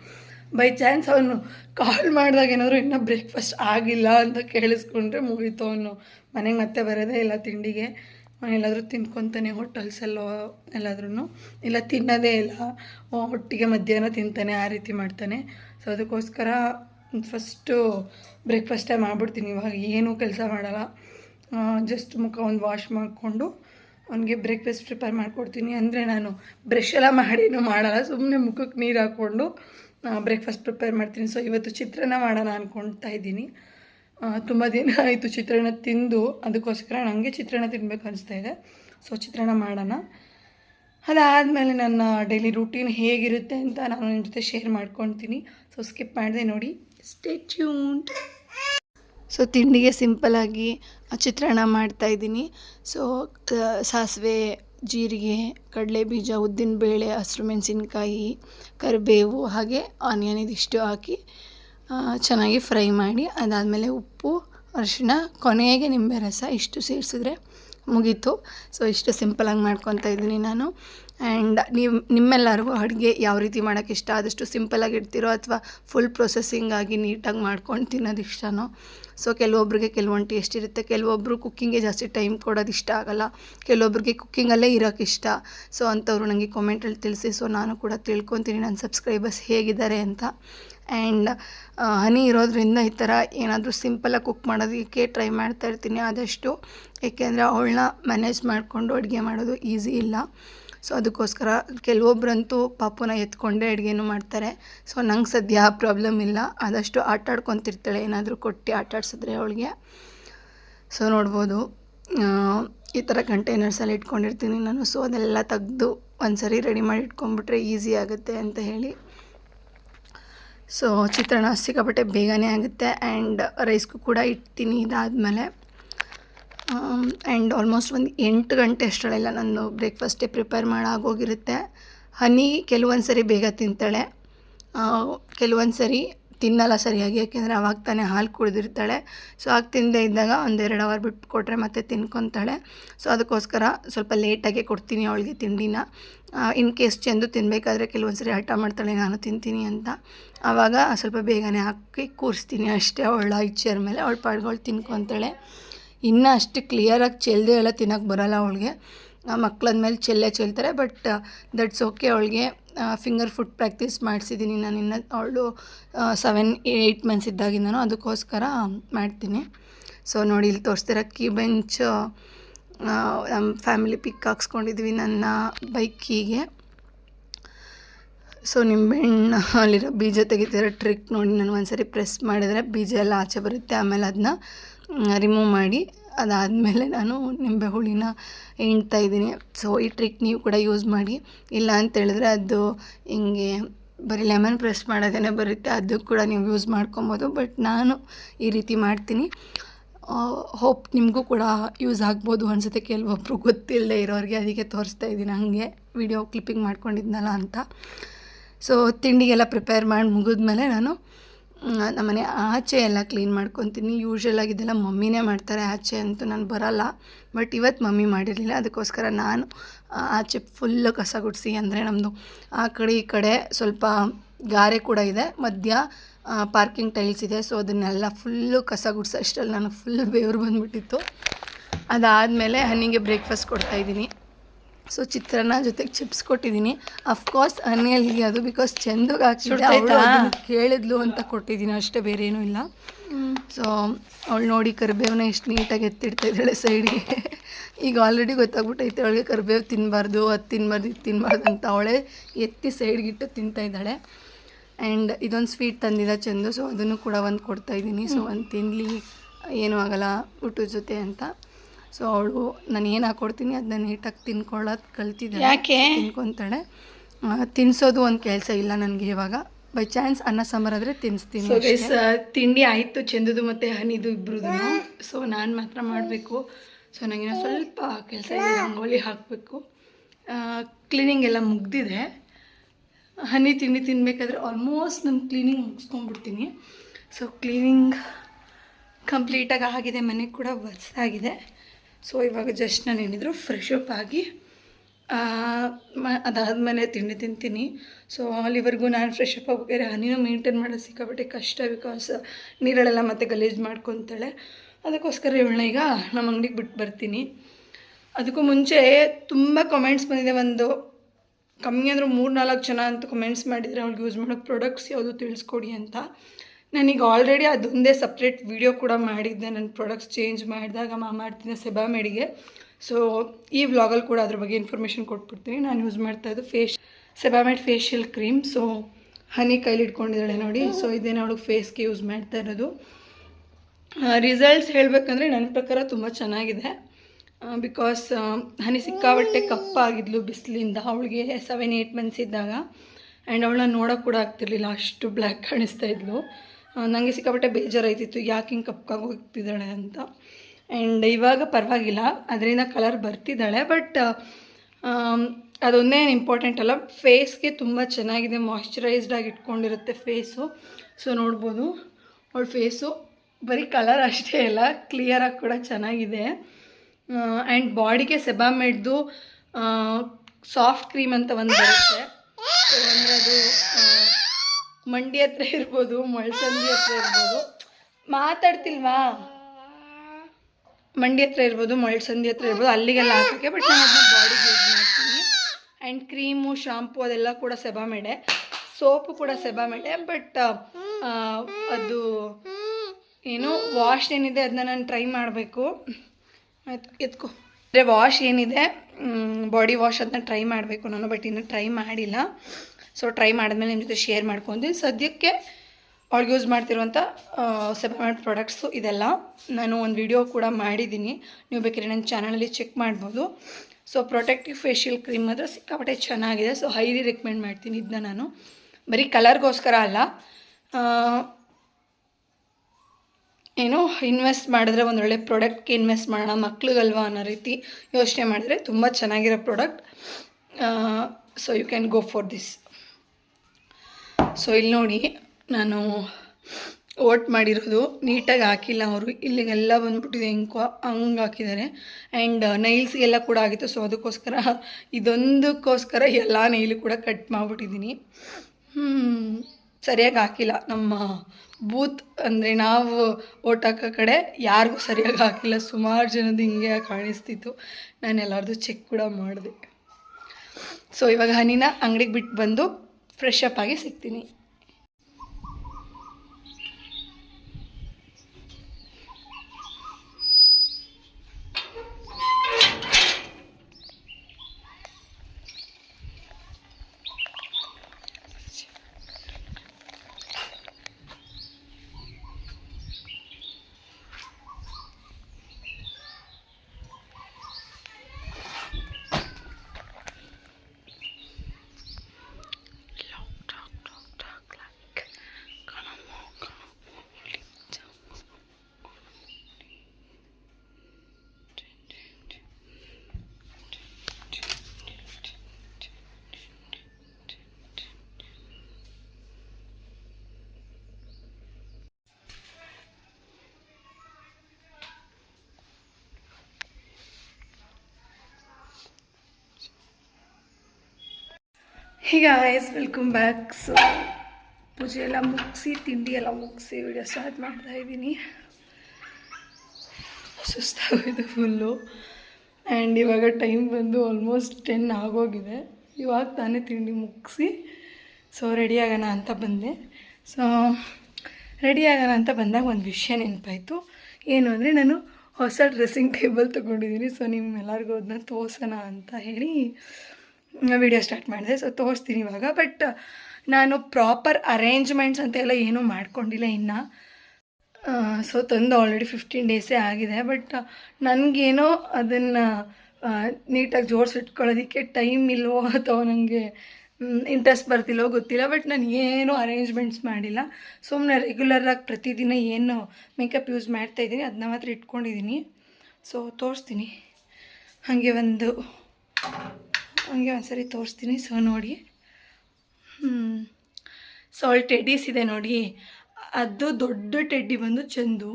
ಬೈ ಚಾನ್ಸ್ ಅವನು ಕಾಲ್ ಮಾಡಿದಾಗ ಏನಾದರೂ ಇನ್ನೂ ಬ್ರೇಕ್ಫಾಸ್ಟ್ ಆಗಿಲ್ಲ ಅಂತ ಕೇಳಿಸ್ಕೊಂಡ್ರೆ ಮುಗೀತು ಅವನು. ಮನೆಗೆ ಮತ್ತೆ ಬರೋದೇ ಇಲ್ಲ ತಿಂಡಿಗೆ. ಎಲ್ಲಾದರೂ ತಿನ್ಕೊತಾನೆ ಹೋಟೆಲ್ಸಲ್ಲೋ ಎಲ್ಲಾದ್ರೂ ಇಲ್ಲ ತಿನ್ನೋದೇ ಇಲ್ಲ ಒಟ್ಟಿಗೆ ಮಧ್ಯಾಹ್ನ ತಿಂತಾನೆ ಆ ರೀತಿ ಮಾಡ್ತಾನೆ. ಸೊ ಅದಕ್ಕೋಸ್ಕರ ಫಸ್ಟು ಬ್ರೇಕ್ಫಾಸ್ಟೇ ಮಾಡಿಬಿಡ್ತೀನಿ ಇವಾಗ, ಏನೂ ಕೆಲಸ ಮಾಡಲ್ಲ. ಜಸ್ಟ್ ಮುಖ ಒಂದು ವಾಶ್ ಮಾಡಿಕೊಂಡು ಅವನಿಗೆ ಬ್ರೇಕ್ಫಾಸ್ಟ್ ಪ್ರಿಪೇರ್ ಮಾಡಿಕೊಡ್ತೀನಿ. ಅಂದರೆ ನಾನು ಬ್ರಷ್ ಎಲ್ಲ ಮಾಡಿನೂ ಮಾಡಲ್ಲ ಸುಮ್ಮನೆ ಮುಖಕ್ಕೆ ನೀರು ಹಾಕ್ಕೊಂಡು ಬ್ರೇಕ್ಫಾಸ್ಟ್ ಪ್ರಿಪೇರ್ ಮಾಡ್ತೀನಿ. ಸೊ ಇವತ್ತು ಚಿತ್ರಾನ್ನ ಮಾಡೋಣ ಅಂದ್ಕೊಳ್ತಾ ಇದ್ದೀನಿ. ತುಂಬ ದಿನ ಆಯಿತು ಚಿತ್ರಾನ್ನ ತಿಂದು, ಅದಕ್ಕೋಸ್ಕರ ನನಗೆ ಚಿತ್ರಾನ್ನ ತಿನ್ನಬೇಕು ಅನಿಸ್ತಾ ಇದೆ. ಸೊ ಚಿತ್ರಾನ್ನ ಮಾಡೋಣ. ಅದಾದಮೇಲೆ ನನ್ನ ಡೈಲಿ ರೂಟೀನ್ ಹೇಗಿರುತ್ತೆ ಅಂತ ನಾನು ನಿಮ್ಮ ಜೊತೆ ಶೇರ್ ಮಾಡ್ಕೊತೀನಿ. ಸೊ ಸ್ಕಿಪ್ ಮಾಡಿದೆ ನೋಡಿ. ಸ್ಟೇ ಸೊ ತಿಂಡಿಗೆ ಸಿಂಪಲಾಗಿ ಚಿತ್ರಾನ್ನ ಮಾಡ್ತಾಯಿದ್ದೀನಿ ಸೊ ಸಾಸಿವೆ, ಜೀರಿಗೆ ಕಡಲೆ ಬೀಜ ಉದ್ದಿನ ಬೇಳೆ ಹಸಿರು ಮೆಣಸಿನ್ಕಾಯಿ, ಕರಿಬೇವು ಹಾಗೆ ಆನಿಯನ್ ಇದಿಷ್ಟು ಹಾಕಿ ಚೆನ್ನಾಗಿ ಫ್ರೈ ಮಾಡಿ, ಅದಾದಮೇಲೆ ಉಪ್ಪು, ಅರಿಶಿಣ, ಕೊನೆಗೆ ನಿಂಬೆ ರಸ ಇಷ್ಟು ಸೇರಿಸಿದ್ರೆ ಮುಗೀತು. ಸೊ ಇಷ್ಟು ಸಿಂಪಲಾಗಿ ಮಾಡ್ಕೊತಾ ಇದ್ದೀನಿ ನಾನು. ಆ್ಯಂಡ್ ನೀವು, ನಿಮ್ಮೆಲ್ಲರಿಗೂ ಅಡುಗೆ ಯಾವ ರೀತಿ ಮಾಡೋಕ್ಕೆ ಇಷ್ಟ, ಆದಷ್ಟು ಸಿಂಪಲಾಗಿ ಇಡ್ತೀರೋ ಅಥವಾ ಫುಲ್ ಪ್ರೊಸೆಸಿಂಗ್ ಆಗಿ ನೀಟಾಗಿ ಮಾಡ್ಕೊಂಡು ತಿನ್ನೋದು ಇಷ್ಟನೋ? ಸೊ ಕೆಲವೊಬ್ರಿಗೆ ಕೆಲವೊಂದು ಟೇಸ್ಟ್ ಇರುತ್ತೆ. ಕೆಲವೊಬ್ಬರು ಕುಕ್ಕಿಂಗ್ಗೆ ಜಾಸ್ತಿ ಟೈಮ್ ಕೊಡೋದು ಇಷ್ಟ ಆಗೋಲ್ಲ. ಕೆಲವೊಬ್ರಿಗೆ ಕುಕ್ಕಿಂಗಲ್ಲೇ ಇರೋಕ್ಕೆ ಇಷ್ಟ. ಸೊ ಅಂಥವ್ರು ನನಗೆ ಕಾಮೆಂಟಲ್ಲಿ ತಿಳಿಸಿ. ಸೊ ನಾನು ಕೂಡ ತಿಳ್ಕೊತೀನಿ. ನನ್ನ ಸಬ್ಸ್ಕ್ರೈಬರ್ಸ್ ಹೇಗಿದ್ದಾರೆ ಅಂತ. ಆ್ಯಂಡ್ ಹನಿ ಇರೋದ್ರಿಂದ ಈ ಥರ ಏನಾದರೂ ಸಿಂಪಲಾಗಿ ಕುಕ್ ಮಾಡೋದಕ್ಕೆ ಟ್ರೈ ಮಾಡ್ತಾ ಇರ್ತೀನಿ. ಆದಷ್ಟು ಏಕೆಂದರೆ ಅವಳನ್ನ ಮ್ಯಾನೇಜ್ ಮಾಡಿಕೊಂಡು ಅಡುಗೆ ಮಾಡೋದು ಈಸಿ ಇಲ್ಲ. ಸೊ ಅದಕ್ಕೋಸ್ಕರ ಕೆಲವೊಬ್ಬರಂತೂ ಪಾಪುನ ಎತ್ಕೊಂಡೇ ಅಡುಗೆನೂ ಮಾಡ್ತಾರೆ. ಸೊ ನಂಗೆ ಸದ್ಯ ಆ ಪ್ರಾಬ್ಲಮ್ ಇಲ್ಲ. ಆದಷ್ಟು ಆಟ ಆಡ್ಕೊತಿರ್ತಾಳೆ ಏನಾದರೂ ಕೊಟ್ಟು ಆಟ ಆಡ್ಸಿದ್ರೆ ಅವಳಿಗೆ. ಸೊ ನೋಡ್ಬೋದು. ಈ ಥರ ಕಂಟೈನರ್ಸಲ್ಲಿ ಇಟ್ಕೊಂಡಿರ್ತೀನಿ ನಾನು. ಸೊ ಅದೆಲ್ಲ ತೆಗೆದು ಒಂದು ಸರಿ ರೆಡಿ ಮಾಡಿ ಇಟ್ಕೊಂಡ್ಬಿಟ್ರೆ ಈಸಿ ಆಗುತ್ತೆ ಅಂತ ಹೇಳಿ. ಸೊ ಚಿತ್ರಾನ್ನ ಸಿಕ್ಕಾಪಟ್ಟೆ ಬೇಗನೆ ಆಗುತ್ತೆ ಆ್ಯಂಡ್ ರೈಸ್ಗೂ ಕೂಡ ಇಡ್ತೀನಿ ಇದಾದಮೇಲೆ. ಆ್ಯಂಡ್ ಆಲ್ಮೋಸ್ಟ್ ಒಂದು ಎಂಟು ಗಂಟೆ ಅಷ್ಟರಲ್ಲೆಲ್ಲ ನಾನು ಬ್ರೇಕ್ಫಾಸ್ಟೇ ಪ್ರಿಪೇರ್ ಮಾಡಾಗೋಗಿರುತ್ತೆ. ಹನಿ ಕೆಲವೊಂದು ಸರಿ ಬೇಗ ತಿಂತಾಳೆ. ಕೆಲವೊಂದು ಸರಿ ತಿನ್ನಲ್ಲ ಸರಿಯಾಗಿ, ಯಾಕೆಂದರೆ ಅವಾಗ ತಾನೇ ಹಾಲು ಕುಡಿದಿರ್ತಾಳೆ. ಸೊ ಆಗ ತಿಂದೇ ಇದ್ದಾಗ ಒಂದೆರಡು ಅವರ್ ಬಿಟ್ಟು ಕೊಟ್ಟರೆ ಮತ್ತೆ ತಿನ್ಕೊತಾಳೆ. ಸೊ ಅದಕ್ಕೋಸ್ಕರ ಸ್ವಲ್ಪ ಲೇಟಾಗೆ ಕೊಡ್ತೀನಿ ಅವಳಿಗೆ ತಿಂಡಿನ. ಇನ್ ಕೇಸ್ ಚೆಂದು ತಿನ್ನಬೇಕಾದ್ರೆ ಕೆಲವೊಂದು ಸರಿ ಹಠ ಮಾಡ್ತಾಳೆ, ನಾನು ತಿಂತೀನಿ ಅಂತ. ಆವಾಗ ಸ್ವಲ್ಪ ಬೇಗನೆ ಹಾಕಿ ಕೂರಿಸ್ತೀನಿ. ಅಷ್ಟೇ ಅವಳ ಇಚ್ಛೆಯ ಮೇಲೆ ಅವಳು ಪಾಡ್ಗಳು ತಿನ್ಕೊತಾಳೆ. ಇನ್ನೂ ಅಷ್ಟು ಕ್ಲಿಯರಾಗಿ ಚೆಲ್ಲದೆ ಎಲ್ಲ ತಿನ್ನೋಕ್ಕೆ ಬರೋಲ್ಲ ಅವಳಿಗೆ. ಮಕ್ಳದ ಮೇಲೆ ಚೆಲ್ಲೇ ಚೆಲ್ತಾರೆ ಬಟ್ ದಟ್ಸ್ ಓಕೆ ಅವಳಿಗೆ ಫಿಂಗರ್ ಫುಡ್ ಪ್ರಾಕ್ಟೀಸ್ ಮಾಡಿಸಿದ್ದೀನಿ ನಾನು ಇನ್ನು. ಅವಳು ಸೆವೆನ್ ಏಯ್ಟ್ ಮಂತ್ಸ್ ಇದ್ದಾಗಿಂದನೂ ಅದಕ್ಕೋಸ್ಕರ ಮಾಡ್ತೀನಿ. ಸೊ ನೋಡಿ, ಇಲ್ಲಿ ತೋರಿಸ್ತಿರೋ ಕೀ ಬೆಂಚ್ ನಮ್ಮ ಫ್ಯಾಮಿಲಿ ಪಿಕ್ ಹಾಕ್ಸ್ಕೊಂಡಿದ್ವಿ ನನ್ನ ಬೈಕಿಗೆ ಸೊ ನಿಂಬೆಹಣ್ಣು ಅಲ್ಲಿರೋ ಬೀಜ ತೆಗಿತಿರೋ ಟ್ರಿಕ್ ನೋಡಿ ನಾನು ಒಂದ್ಸರಿ ಪ್ರೆಸ್ ಮಾಡಿದರೆ ಬೀಜ ಎಲ್ಲ ಆಚೆ ಬರುತ್ತೆ. ಆಮೇಲೆ ಅದನ್ನ ರಿಮೂವ್ ಮಾಡಿ, ಅದಾದಮೇಲೆ ನಾನು ನಿಂಬೆ ಹುಳಿನ ಹಿಂಡ್ತಾ ಇದ್ದೀನಿ. ಸೊ ಈ ಟ್ರಿಕ್ ನೀವು ಕೂಡ ಯೂಸ್ ಮಾಡಿ. ಇಲ್ಲ ಅಂತೇಳಿದ್ರೆ ಅದು ಹಿಂಗೆ ಬರೀ ಲೆಮನ್ ಪ್ರೆಸ್ ಮಾಡೋದೇನೆ ಬರುತ್ತೆ. ಅದು ಕೂಡ ನೀವು ಯೂಸ್ ಮಾಡ್ಕೊಬೋದು. ಬಟ್ ನಾನು ಈ ರೀತಿ ಮಾಡ್ತೀನಿ. ಹೋಪ್ ನಿಮಗೂ ಕೂಡ ಯೂಸ್ ಆಗ್ಬೋದು ಅನಿಸುತ್ತೆ ಕೆಲವೊಬ್ರು. ಗೊತ್ತಿಲ್ಲದೆ ಇರೋರಿಗೆ ಅದಕ್ಕೆ ತೋರಿಸ್ತಾ ಇದ್ದೀನಿ. ಹಾಗೆ ವಿಡಿಯೋ ಕ್ಲಿಪ್ಪಿಂಗ್ ಮಾಡ್ಕೊಂಡಿದ್ನಲ್ಲ ಅಂತ. ಸೊ ತಿಂಡಿಗೆಲ್ಲ ಪ್ರಿಪೇರ್ ಮಾಡಿ ಮುಗಿದ್ಮೇಲೆ ನಾನು ನಮ್ಮನೆ ಆಚೆ ಎಲ್ಲ ಕ್ಲೀನ್ ಮಾಡ್ಕೊತೀನಿ. ಯೂಶ್ವಲ್ ಆಗಿ ಇದೆಲ್ಲ ಮಮ್ಮಿನೇ ಮಾಡ್ತಾರೆ, ಆಚೆ ಅಂತೂ ನಾನು ಬರಲ್ಲ. ಬಟ್ ಇವತ್ತು ಮಮ್ಮಿ ಮಾಡಿರಲಿಲ್ಲ. ಅದಕ್ಕೋಸ್ಕರ ನಾನು ಆಚೆ ಫುಲ್ಲು ಕಸ ಗುಡಿಸಿ ಅಂದರೆ ನಮ್ಮದು ಆ ಕಡೆ ಈ ಕಡೆ ಸ್ವಲ್ಪ ಗಾರೆ ಕೂಡ ಇದೆ. ಮಧ್ಯ ಪಾರ್ಕಿಂಗ್ ಟೈಲ್ಸ್ ಇದೆ. ಸೊ ಅದನ್ನೆಲ್ಲ ಫುಲ್ಲು ಕಸ ಗುಡಿಸೋ ಅಷ್ಟರಲ್ಲಿ ನಾನು ಫುಲ್ ಬೇವ್ರು ಬಂದುಬಿಟ್ಟಿತ್ತು. ಅದಾದಮೇಲೆ ಹನಿಗೆ ಬ್ರೇಕ್ಫಾಸ್ಟ್ ಕೊಡ್ತಾಯಿದ್ದೀನಿ ಸೊ ಚಿತ್ರಾನ್ನ ಜೊತೆಗೆ ಚಿಪ್ಸ್ ಕೊಟ್ಟಿದ್ದೀನಿ. ಅಫ್ಕೋರ್ಸ್ ಅನಿಯಲ್ಲಿ ಅದು ಬಿಕಾಸ್ ಚೆಂದಗೆ ಅದನ್ನ ಕೇಳಿದ್ಲು ಅಂತ ಕೊಟ್ಟಿದ್ದೀನಿ. ಅಷ್ಟೇ ಬೇರೆ ಏನೂ ಇಲ್ಲ. ಸೊ ಅವಳು ನೋಡಿ ಕರಿಬೇವನ್ನ ಎಷ್ಟು ನೀಟಾಗಿ ಎತ್ತಿಡ್ತಾ ಇದ್ದಾಳೆ ಸೈಡ್ಗೆ ಈಗ ಆಲ್ರೆಡಿ ಗೊತ್ತಾಗ್ಬಿಟ್ಟೈತೆ ಅವಳಿಗೆ ಕರಿಬೇವು ತಿನ್ನಬಾರ್ದು ಅದು ತಿನ್ನಬಾರ್ದು ಇದು ತಿನ್ನಬಾರ್ದು ಅಂತ ಅವಳೇ ಎತ್ತಿ ಸೈಡ್ಗಿಟ್ಟು ತಿಂತಾ ಇದ್ದಾಳೆ. ಆ್ಯಂಡ್ ಇದೊಂದು ಸ್ವೀಟ್ ತಂದಿದ್ದ ಚೆಂದು ಸೊ ಅದನ್ನು ಕೂಡ ಒಂದು ಕೊಡ್ತಾ ಇದ್ದೀನಿ. ಸೊ ಒಂದು ತಿನ್ನಲಿ ಏನೂ ಆಗಲ್ಲ ಊಟದ ಜೊತೆ ಅಂತ. ಸೊ ಅವಳು ನಾನು ಏನು ಹಾಕ್ಕೊಡ್ತೀನಿ ಅದನ್ನ ನೀಟಾಗಿ ತಿನ್ಕೊಳ್ಳೋದು ಕಲ್ತಿದ್ದೆ
ಯಾಕೆ?
ತಿನ್ಕೊತಾಳೆ. ತಿನ್ಸೋದು ಒಂದು ಕೆಲಸ ಇಲ್ಲ ನನಗೆ ಇವಾಗ. ಬೈ ಚಾನ್ಸ್ ಅನ್ನ ಸಾಂಬಾರಾದರೆ ತಿನ್ನಿಸ್ತೀನಿ
So guys,
ತಿಂಡಿ ಆಯಿತು ಚಂದದು ಮತ್ತು ಹನಿದು ಇಬ್ರದ್ದು ಸೊ ನಾನು ಮಾತ್ರ ಮಾಡಬೇಕು. ಸೊ ನನಗೆ ಸ್ವಲ್ಪ ಕೆಲಸ ಇದೆ ರಂಗೋಲಿ ಹಾಕಬೇಕು. ಕ್ಲೀನಿಂಗ್ ಎಲ್ಲ ಮುಗ್ದಿದೆ. ಹನಿ ತಿಂಡಿ ತಿನ್ನಬೇಕಾದ್ರೆ ಆಲ್ಮೋಸ್ಟ್ ನಾನು ಕ್ಲೀನಿಂಗ್ ಮುಗಿಸ್ಕೊಂಡ್ಬಿಡ್ತೀನಿ. ಸೊ ಕ್ಲೀನಿಂಗ್ ಕಂಪ್ಲೀಟಾಗಿ ಆಗಿದೆ ಮನೆ ಕೂಡ ಆಗಿದೆ ಸೊ ಇವಾಗ ಜಸ್ಟ್ ನಾನು ಏನಿದ್ರು ಫ್ರೆಶ್ ಅಪ್ ಆಗಿ ಅದಾದಮೇಲೆ ತಿಂಡಿ ತಿಂತೀನಿ. ಸೊ ಅಲ್ಲಿವರೆಗೂ ನಾನು ಫ್ರೆಶ್ ಅಪ್ ಆಗ್ಬೇಕಾದ್ರೆ ಹನಿನೂ ಮೇಂಟೈನ್ ಮಾಡೋದು ಸಿಕ್ಕಾಬಿಟ್ಟೆ ಕಷ್ಟ ಬಿಕಾಸ್ ನೀರಳೆಲ್ಲ ಮತ್ತೆ ಗಲೀಜು ಮಾಡ್ಕೊತಾಳೆ. ಅದಕ್ಕೋಸ್ಕರ ಇವಳನ್ನ ಈಗ ನಮ್ಮ ಅಂಗಡಿಗೆ ಬಿಟ್ಟು ಬರ್ತೀನಿ. ಅದಕ್ಕೂ ಮುಂಚೆ ತುಂಬ ಕಮೆಂಟ್ಸ್ ಬಂದಿದೆ. ಒಂದು ಕಮ್ಮಿ ಅಂದರೆ ಮೂರು ನಾಲ್ಕು ಜನ ಅಂತ ಕಮೆಂಟ್ಸ್ ಮಾಡಿದರೆ ಅವ್ಳಿಗೆ ಯೂಸ್ ಮಾಡೋ ಪ್ರಾಡಕ್ಟ್ಸ್ ಯಾವುದು ತಿಳಿಸ್ಕೊಡಿ ಅಂತ. ನಾನೀಗ ಆಲ್ರೆಡಿ ಅದೊಂದೇ ಸಪ್ರೇಟ್ ವಿಡಿಯೋ ಕೂಡ ಮಾಡಿದ್ದೆ. ನನ್ನ ಪ್ರಾಡಕ್ಟ್ಸ್ ಚೇಂಜ್ ಮಾಡಿದಾಗ ಮಾಮಾಡ್ತೀನಿ ಸೆಬಾಮೆಡಿಗೆ ಸೊ ಈ ವ್ಲಾಗಲ್ಲಿ ಕೂಡ ಅದ್ರ ಬಗ್ಗೆ ಇನ್ಫಾರ್ಮೇಷನ್ ಕೊಟ್ಬಿಡ್ತೀನಿ. ನಾನು ಯೂಸ್ ಮಾಡ್ತಾ ಇದ್ದು face Sebamed facial cream so Honey ಕೈಲಿ ಇಟ್ಕೊಂಡಿದ್ದಾಳೆ ನೋಡಿ. ಸೊ ಇದೇನು ಅವಳಿಗೆ ಫೇಸ್ಗೆ ಯೂಸ್ ಮಾಡ್ತಾ ಇರೋದು. ರಿಸಲ್ಟ್ಸ್ ಹೇಳಬೇಕಂದ್ರೆ ನನ್ನ ಪ್ರಕಾರ ತುಂಬ ಚೆನ್ನಾಗಿದೆ. ಬಿಕಾಸ್ ಹನಿ ಸಿಕ್ಕಾಬಟ್ಟೆ ಕಪ್ಪಾಗಿದ್ಲು ಬಿಸಿಲಿಂದ. ಅವಳಿಗೆ ಸೆವೆನ್ ಏಯ್ಟ್ ಮಂತ್ಸ್ ಇದ್ದಾಗ. ಆ್ಯಂಡ್ ಅವಳನ್ನ ನೋಡೋಕೆ ಕೂಡ ಆಗ್ತಿರ್ಲಿಲ್ಲ. ಅಷ್ಟು ಬ್ಲ್ಯಾಕ್ ಕಾಣಿಸ್ತಾ ಇದ್ಲು. ನನಗೆ ಸಿಕ್ಕಾಪಟ್ಟೆ ಬೇಜಾರಾಯ್ತಿತ್ತು, ಯಾಕೆ ಹಿಂಗೆ ಕಪ್ಕಾಗಿ ಹೋಗ್ತಿದ್ದಾಳೆ ಅಂತ. ಆ್ಯಂಡ್ ಇವಾಗ ಪರವಾಗಿಲ್ಲ, ಅದರಿಂದ ಕಲರ್ ಬರ್ತಿದ್ದಾಳೆ ಬಟ್ ಅದೊಂದೇ ಇಂಪಾರ್ಟೆಂಟ್ ಅಲ್ಲ ಫೇಸ್ಗೆ ತುಂಬ ಚೆನ್ನಾಗಿದೆ ಮಾಯ್ಶ್ಚರೈಸ್ಡ್ ಆಗಿ ಇಟ್ಕೊಂಡಿರುತ್ತೆ ಫೇಸು ಸೊ ನೋಡ್ಬೋದು, ಅವಳ ಫೇಸು ಬರೀ ಕಲರ್ ಅಷ್ಟೇ ಅಲ್ಲ ಕ್ಲಿಯರಾಗಿ ಕೂಡ ಚೆನ್ನಾಗಿದೆ. ಆ್ಯಂಡ್ ಬಾಡಿಗೆ ಸೆಬಾಮೆಡ್ದು ಸಾಫ್ಟ್ ಕ್ರೀಮ್ ಅಂತ ಒಂದು ಬರುತ್ತೆ. ಸೊ ಅಂದರೆ ಅದು ಮಂಡಿ ಹತ್ರ ಇರ್ಬೋದು ಮೊಳಸಂದಿ ಹತ್ರ ಇರ್ಬೋದು. ಮಾತಾಡ್ತಿಲ್ವಾ? ಮಂಡಿ ಹತ್ರ ಇರ್ಬೋದು ಮೊಳಸಂದಿ ಹತ್ರ ಇರ್ಬೋದು, ಅಲ್ಲಿಗೆಲ್ಲ ಹಾಕೋಕ್ಕೆ ಬಟ್ ನಾನು ಅದನ್ನ ಬಾಡಿಗೆ ಯೂಸ್ ಮಾಡ್ತೀನಿ. ಆ್ಯಂಡ್ ಕ್ರೀಮು ಶಾಂಪು ಅದೆಲ್ಲ ಕೂಡ ಸೆಬಾಮೆಡೆ. ಸೋಪು ಕೂಡ ಸೆಬಾಮೆಡೆ ಬಟ್ ಅದು ಏನು ವಾಶ್ ಏನಿದೆ ಅದನ್ನ ನಾನು ಟ್ರೈ ಮಾಡಬೇಕು. ಎತ್ಕೊ. ಅಂದರೆ ವಾಶ್ ಏನಿದೆ ಬಾಡಿ ವಾಶ್ ಅದನ್ನ ಟ್ರೈ ಮಾಡಬೇಕು ನಾನು ಬಟ್ ಇನ್ನೂ ಟ್ರೈ ಮಾಡಿಲ್ಲ. ಸೊ ಟ್ರೈ ಮಾಡಿದ್ಮೇಲೆ ನಿಮ್ಮ ಜೊತೆ ಶೇರ್ ಮಾಡ್ಕೊತೀನಿ ಸದ್ಯಕ್ಕೆ ಅವ್ಳಿಗೆ ಯೂಸ್ ಮಾಡ್ತಿರುವಂಥ ಸೆಪರೇಟ್ ಪ್ರಾಡಕ್ಟ್ಸು ಇದೆಲ್ಲ. ನಾನು ಒಂದು ವಿಡಿಯೋ ಕೂಡ ಮಾಡಿದ್ದೀನಿ. ನೀವು ಬೇಕಾದ್ರೆ ನನ್ನ ಚಾನಲಲ್ಲಿ ಚೆಕ್ ಮಾಡ್ಬೋದು. ಸೊ ಪ್ರೊಟೆಕ್ಟಿವ್ ಫೇಶಿಯಲ್ ಕ್ರೀಮ್ ಮಾತ್ರ ಸಿಕ್ಕಾಪಟ್ಟೆ ಚೆನ್ನಾಗಿದೆ. ಸೊ ಹೈಲಿ ರೆಕಮೆಂಡ್ ಮಾಡ್ತೀನಿ ಇದನ್ನ ನಾನು. ಬರೀ ಕಲರ್ಗೋಸ್ಕರ ಅಲ್ಲ. ಏನು ಇನ್ವೆಸ್ಟ್ ಮಾಡಿದ್ರೆ ಒಂದೊಳ್ಳೆ ಪ್ರಾಡಕ್ಟ್ಗೆ ಇನ್ವೆಸ್ಟ್ ಮಾಡೋಣ, ಮಕ್ಳಿಗಲ್ವ ಅನ್ನೋ ರೀತಿ ಯೋಚನೆ ಮಾಡಿದ್ರೆ ತುಂಬ ಚೆನ್ನಾಗಿರೋ product so you can go for this so ಇಲ್ಲಿ ನೋಡಿ, ನಾನು ಓಟ್ ಮಾಡಿರೋದು ನೀಟಾಗಿ ಹಾಕಿಲ್ಲ ಅವರು. ಇಲ್ಲಿಗೆಲ್ಲ ಬಂದ್ಬಿಟ್ಟಿದೆ ಹಿಂಗೆ ಹಂಗೆ ಹಾಕಿದ್ದಾರೆ. ಆ್ಯಂಡ್ ನೈಲ್ಸ್ಗೆಲ್ಲ ಕೂಡ ಆಗಿತ್ತು ಸೊ ಅದಕ್ಕೋಸ್ಕರ, ಇದೊಂದಕ್ಕೋಸ್ಕರ ಎಲ್ಲ ನೈಲು ಕೂಡ ಕಟ್ ಮಾಡಿಬಿಟ್ಟಿದ್ದೀನಿ. ಸರಿಯಾಗಿ ಹಾಕಿಲ್ಲ. ನಮ್ಮ ಬೂತ್ ಅಂದರೆ ನಾವು ಓಟ್ ಹಾಕೋ ಕಡೆ ಯಾರಿಗೂ ಸರಿಯಾಗಿ ಹಾಕಿಲ್ಲ. ಸುಮಾರು ಜನದ ಹಿಂಗೆ ಕಾಣಿಸ್ತಿತ್ತು. ನಾನು ಎಲ್ಲರದು ಚೆಕ್ ಕೂಡ ಮಾಡಿದೆ. ಸೊ ಇವಾಗ ಹನಿನ ಅಂಗಡಿಗೆ ಬಿಟ್ಟು ಬಂದು ಫ್ರೆಶ್ ಅಪ್ ಆಗಿ ಸಿಗ್ತೀನಿ. ಈಗ ಗಾಯ್ಸ್ ವೆಲ್ಕಮ್ ಬ್ಯಾಕ್ ಸೊ ಪೂಜೆ ಎಲ್ಲ ಮುಗಿಸಿ ತಿಂಡಿ ಎಲ್ಲ ಮುಗಿಸಿ ವಿಡಿಯೋ ಸ್ಟಾರ್ಟ್ ಮಾಡ್ತಾ ಇದ್ದೀನಿ. ಸುಸ್ತಾಗೋಯ್ತು ಫುಲ್ಲು ಆ್ಯಂಡ್ ಇವಾಗ ಟೈಮ್ ಬಂದು ಆಲ್ಮೋಸ್ಟ್ ಟೆನ್ ಆಗೋಗಿದೆ. ಇವಾಗ ತಾನೇ ತಿಂಡಿ ಮುಗಿಸಿ ಸೊ ರೆಡಿ ಆಗೋಣ ಅಂತ ಬಂದೆ. ಸೊ ರೆಡಿ ಆಗೋಣ ಅಂತ ಬಂದಾಗ ಒಂದು ವಿಷಯ ನೆನಪಾಯಿತು. ಏನು ಅಂದರೆ ನಾನು ಹೊಸ ಡ್ರೆಸ್ಸಿಂಗ್ ಟೇಬಲ್ ತೊಗೊಂಡಿದ್ದೀನಿ. ಸೊ ನಿಮ್ಮೆಲ್ಲರಿಗೂ ಅದನ್ನ ತೋರಿಸೋಣ ಅಂತ ಹೇಳಿ ವಿಡಿಯೋ ಸ್ಟಾರ್ಟ್ ಮಾಡಿದೆ. ಸೊ ತೋರಿಸ್ತೀನಿ ಇವಾಗ. ಬಟ್ ನಾನು ಪ್ರಾಪರ್ ಅರೇಂಜ್ಮೆಂಟ್ಸ್ ಅಂತೆಲ್ಲ ಏನೂ ಮಾಡ್ಕೊಂಡಿಲ್ಲ ಇನ್ನು. ಸೊ ತಂದು ಆಲ್ರೆಡಿ ಫಿಫ್ಟೀನ್ ಡೇಸೇ ಆಗಿದೆ. ಬಟ್ ನನಗೇನೋ ಅದನ್ನು ನೀಟಾಗಿ ಜೋಡಿಸಿಟ್ಕೊಳ್ಳೋದಕ್ಕೆ ಟೈಮ್ ಇಲ್ವೋ ಅಥವಾ ನನಗೆ ಇಂಟ್ರೆಸ್ಟ್ ಬರ್ತಿಲ್ವೋ ಗೊತ್ತಿಲ್ಲ. ಬಟ್ ನಾನು ಏನೂ ಅರೇಂಜ್ಮೆಂಟ್ಸ್ ಮಾಡಿಲ್ಲ. ಸುಮ್ಮನೆ ರೆಗ್ಯುಲರಾಗಿ ಪ್ರತಿದಿನ ಏನು ಮೇಕಪ್ ಯೂಸ್ ಮಾಡ್ತಾ ಇದ್ದೀನಿ. ಅದನ್ನ ಮಾತ್ರ ಇಟ್ಕೊಂಡಿದ್ದೀನಿ. ಸೊ ತೋರಿಸ್ತೀನಿ. ಹಾಗೆ ಒಂದು ಹಂಗೆ ಒಂದ್ಸರಿ ತೋರಿಸ್ತೀನಿ ಸೊ ನೋಡಿ. ಸೊ ಅಲ್ಲಿ ಟೆಡ್ಡೀಸ್ ಇದೆ ನೋಡಿ. ಅದು ದೊಡ್ಡ ಟೆಡ್ಡಿ ಬಂದು ಚಂದು.